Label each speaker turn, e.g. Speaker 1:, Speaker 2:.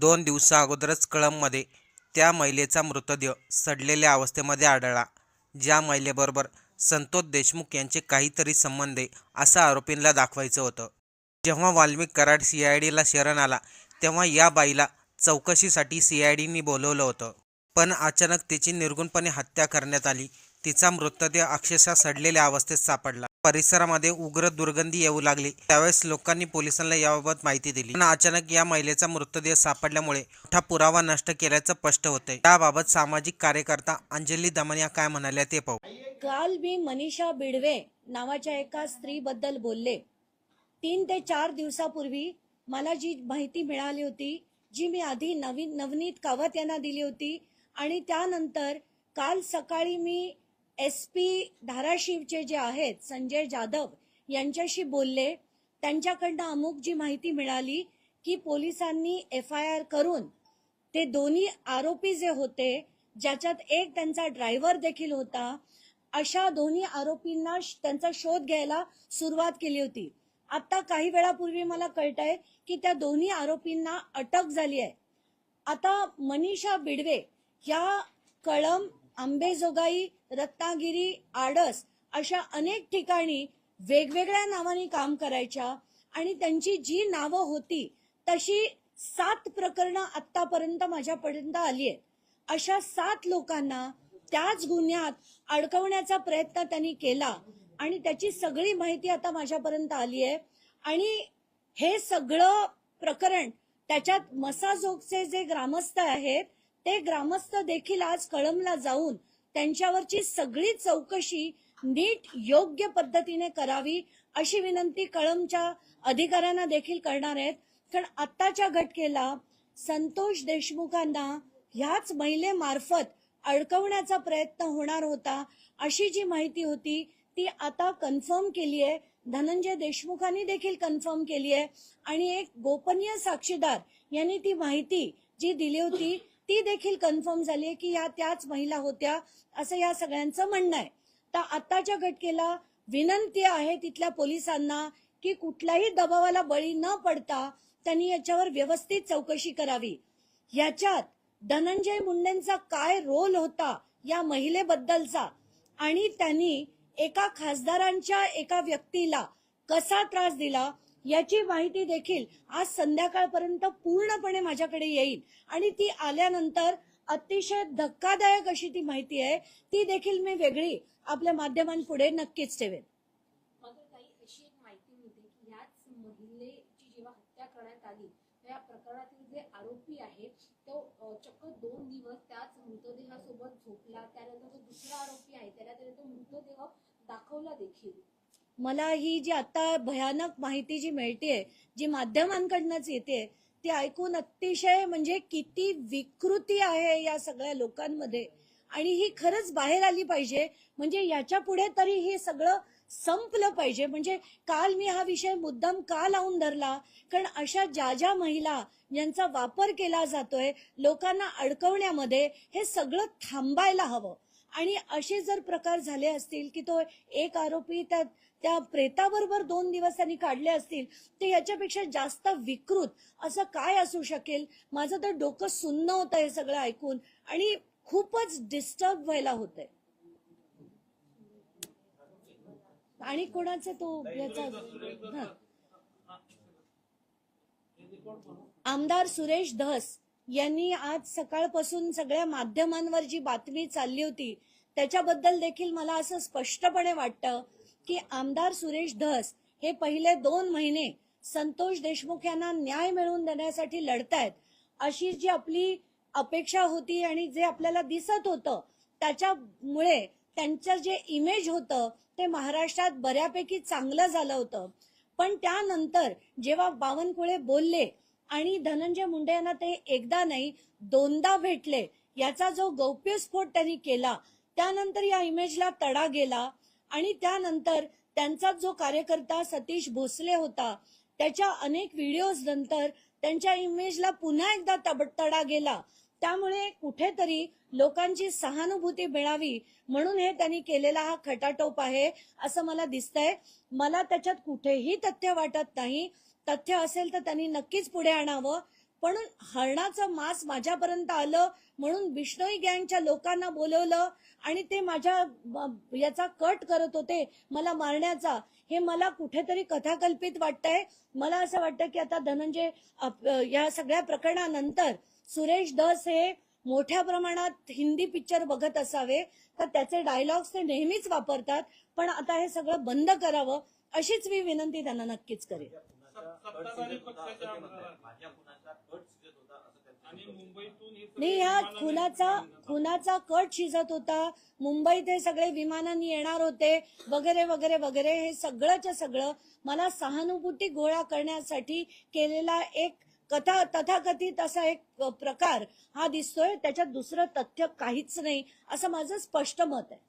Speaker 1: दोन दिवसा अगोदरच कळंबमध्ये त्या महिलेचा मृतदेह सडलेल्या अवस्थेमध्ये आढळला ज्या महिलेबरोबर संतोष देशमुख यांचे काहीतरी संबंध आहे असं आरोपींना दाखवायचं होतं. जेव्हा वाल्मिक कराड सी आय डीला शरण आला तेव्हा या बाईला चौकशीसाठी सी आय डीनी बोलवलं होतं. पण अचानक तिची निर्गुणपणे हत्या करण्यात आली. तिचा मृतदेह अक्षरशः सडलेल्या अवस्थेत सापडला. परिसरामध्ये उग्र दुर्गंधी येऊ लागली. त्यावेळेस लोकांनी पोलिसांना याबाबत माहिती दिली. पण अचानक या महिलेचा मृतदेह सापडल्यामुळे मोठा पुरावा नष्ट केल्याचं स्पष्ट होतंय. त्याबाबत सामाजिक कार्यकर्ता अंजली दमनिया काय म्हणाल्या ते पाहू.
Speaker 2: काल मी मनीषा बिडवे नावाच्या एका स्त्रीबद्दल बोलले. तीन ते चार दिवसापूर्वी मला जी माहिती मिळाली होती जी मी आधी नवीन नवनीत कावत यांना दिली होती आणि त्यानंतर काल सकाळी मी एस पी धाराशिवचे जे आहेत संजय जाधव यांच्याशी बोलले. त्यांच्याकडनं अमुक जी माहिती मिळाली की पोलिसांनी एफ आय आर करून ते दोन्ही आरोपी जे होते ज्याच्यात एक त्यांचा ड्रायव्हर देखील होता अशा दोन्ही आरोपींना श- त्यांचा शोध घ्यायला सुरुवात केली होती. आता काही वेळापूर्वी मला कळत आहे की त्या दोन्ही आरोपींना अटक झाली आहे. आता मनीषा बिडवे या कळम आंबेजोगाई रत्नागिरी आडस अशा अनेक ठिकाणी वेगवेगळ्या नावाने काम करायच्या आणि त्यांची जी नावं होती तशी सात प्रकरणं आतापर्यंत माझ्यापर्यंत आली आहेत. अशा सात लोकांना त्याच गुन्ह्यात अडकवण्याचा प्रयत्न त्यांनी केला आणि त्याची सगळी माहिती आता माझ्यापर्यंत आली आहे. आणि हे सगळं प्रकरण त्याच्यात मसाजोगचे जे ग्रामस्थ आहेत ते ग्रामस्थ देखील आज कळमला जाऊन त्यांच्यावरची सगळी चौकशी नीट योग्य पद्धतीने करावी अशी विनंती कळमच्या अधिकाऱ्यांना देखील करणार आहेत. कारण आत्ताच्या घटकेला संतोष देशमुखांना ह्याच महिलेमार्फत अडकवण्याचा प्रयत्न होणार होता अशी जी माहिती होती ती आता कन्फर्म केली आहे. धनंजय देशमुखांनी देखील कन्फर्म केली आहे. आणि एक गोपनीय साक्षीदार यांनी ती माहिती जी दिली होती ती देखील कन्फर्म झाली आहे की या त्याच महिला होत्या असं या सगळ्यांचं म्हणणं आहे. तर आताच्या घटकेला विनंती आहे तिथल्या पोलिसांना की कुठल्याही दबावाला बळी न पडता त्यांनी याच्यावर व्यवस्थित चौकशी करावी. याच्यात धनंजय मुंडेंचा काय रोल होता या महिलेबद्दलचा आणि त्यांनी एका खासदारांच्या एका व्यक्तीला कसा त्रास दिला याची माहिती देखील आज संध्याकाळपर्यंत पूर्णपणे माझ्याकडे येईल. आणि ती आल्यानंतर अतिशय धक्कादायक अशी ती माहिती आहे. ती देखील मी वेगळी आपल्या माध्यमांपुढे नक्कीच ठेवेन.
Speaker 3: ताई अशी एक माहिती मिळते की ह्याच महिलेची जेव्हा हत्या करण्यात आली या प्रकरणातील जे आरोपी आहे तो चक्क दोन दिवस त्याच मृतदेहासोबत झोपला. त्यानंतर जो दुसरा आरोपी आहे त्याला त्याने तो मृतदेह दाखवला देखील.
Speaker 2: मला ही जी आता भयानक माहिती जी मिळते जी माध्यमांकडनंच येते ती ऐकून अतिशय म्हणजे किती विकृती आहे या सगळ्या लोकांमध्ये. आणि ही खरंच बाहेर आली पाहिजे. म्हणजे याच्यापुढे तरी हे सगळं संपलं पाहिजे. म्हणजे काल मी हा विषय मुद्दाम का लावून धरला? कारण अशा ज्या ज्या महिला यांचा वापर केला जातोय लोकांना अडकवण्यामध्ये हे सगळं थांबायला हवं. आणि असे जर प्रकार झाले असतील की तो एक आरोपी त्या त्या प्रेताबरोबर दोन दिवस त्यांनी काढले असतील तर याच्यापेक्षा जास्त विकृत असं काय असू शकेल? माझं तर डोकं सुन्न होतं हे सगळं ऐकून आणि खूपच डिस्टर्ब व्हायला होतंय. आणि कोणाचा तो याचा आमदार सुरेश धस यांनी आज सकाळपासून सगळ्या माध्यमांवर जी बातमी चालली होती त्याच्याबद्दल देखील मला असं स्पष्टपणे वाटतं की आमदार सुरेश धस हे पहिले दोन महिने संतोष देशमुख यांना न्याय मिळवून देण्यासाठी लढतायत. अशी जी आपली अपेक्षा होती आणि जे आपल्याला दिसत होतं त्याच्यामुळे त्यांचं जे इमेज होतं ते महाराष्ट्रात बऱ्यापैकी चांगलं झालं होतं. पण त्यानंतर जेव्हा बावनकुळे बोलले आणि धनंजय मुंडे यांना ते एकदा नाही दोनदा भेटले. याचा जो गौप्यस्फोट त्यांनी केला त्यानंतर या इमेजला तडा गेला आणि त्यानंतर त्यांचा जो कार्यकर्ता सतीश भोसले होता त्याच्या अनेक व्हिडिओज नंतर त्यांच्या इमेजला पुन्हा एकदा तब- तडा गेला. त्यामुळे कुठेतरी लोकांची सहानुभूती मिळावी म्हणून हे त्यांनी केलेला हा खटाटोप आहे असं मला दिसतंय. मला त्याच्यात कुठेही तथ्य वाटत नाही. तथ्य असेल तर त्यांनी नक्कीच पुढे आणावं. पण हरणाचं मांस माझ्यापर्यंत आलं म्हणून बिष्णोई गँगच्या लोकांना बोलवलं आणि ते माझ्या याचा कट करत होते मला मारण्याचा हे मला कुठेतरी कथाकल्पित वाटतंय. मला असं वाटतं की आता धनंजय या सगळ्या प्रकरणानंतर सुरेश दस हे मोठ्या प्रमाणात हिंदी पिक्चर बघत असावे तर त्याचे डायलॉग्स ते नेहमीच वापरतात. पण आता हे सगळं बंद करावं अशीच मी विनंती त्यांना नक्कीच करेन. नाही ह्या खुनाचा खुनाचा कट शिजत होता. मुंबईत हे सगळे विमानांनी येणार होते. वगैरे वगैरे वगैरे हे सगळंच्या सगळं मला सहानुभूती गोळा करण्यासाठी केलेला एक कथा तथाकथित असा एक प्रकार हा दिसतोय त्याच्यात दुसरं तथ्य काहीच नाही असं माझं स्पष्ट मत आहे.